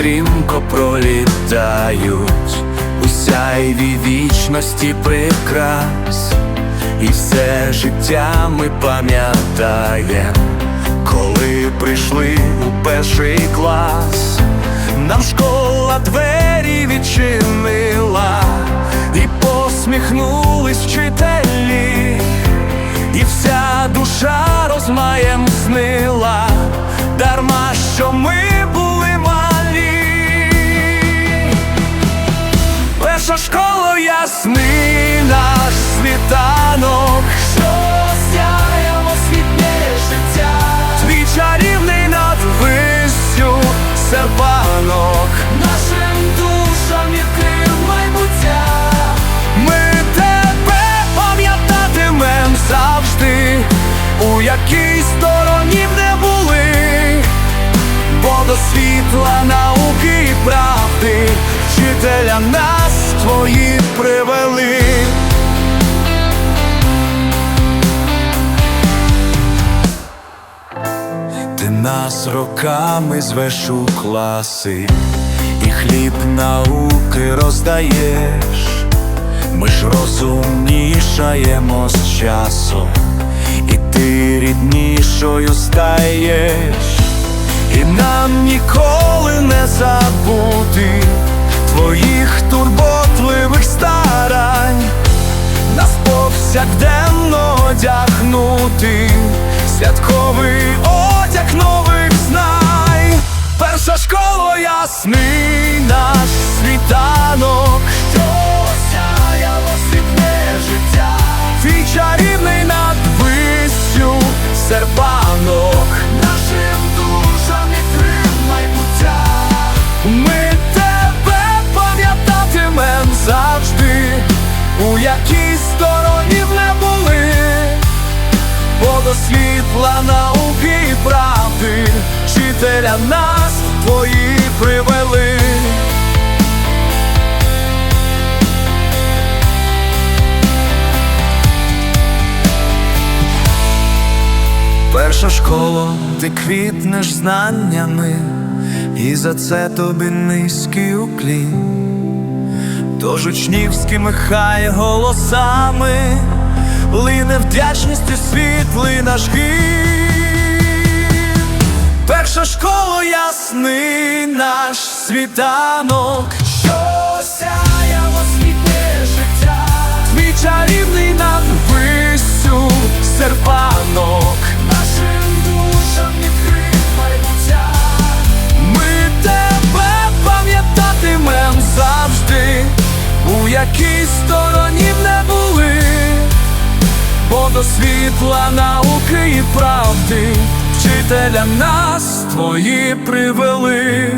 стрімко пролітають, у сяйві вічності прикрас, і все життя ми пам'ятаєм, коли прийшли у перший клас, нам школа двері відчинила, і посміхнулись вчителі, і вся душа розмаєм снила, дарма що ми ясний наш світанок, що сяє освітнє життя, твій чарівний над виссю серпанок, нашим душам відкрив майбуття. Ми тебе пам'ятатимем завжди, у якій стороні б не були, бо до світла науки і правди вчителя нас твої привели. Ти нас роками звеш у класи, і хліб науки роздаєш. Ми ж розумнішаємо з часом, і ти ріднішою стаєш, і нам ніколи не забути твоїх ясний наш світанок, що сяяло світне життя, твій чарівний над виссю серпанок, нашим душам відкрив майбуття. Ми тебе пам'ятатимем завжди, у якій стороні б не були, бо до світла науки і правди вчителя нас твої привели. Перша школа, ти квітнеш знаннями, і за це тобі низький уклін. Тож учнівськими хай голосами лине вдячністю світлий наш гімн. Перша школа ясний наш світанок, що сяяло світле життя, твій чарівний над виссю серпанок, нашим душам відкрив майбуття. Ми тебе пам'ятатимем завжди, у якій стороні б не були, бо до світла науки і правди вчителя нас твої привели.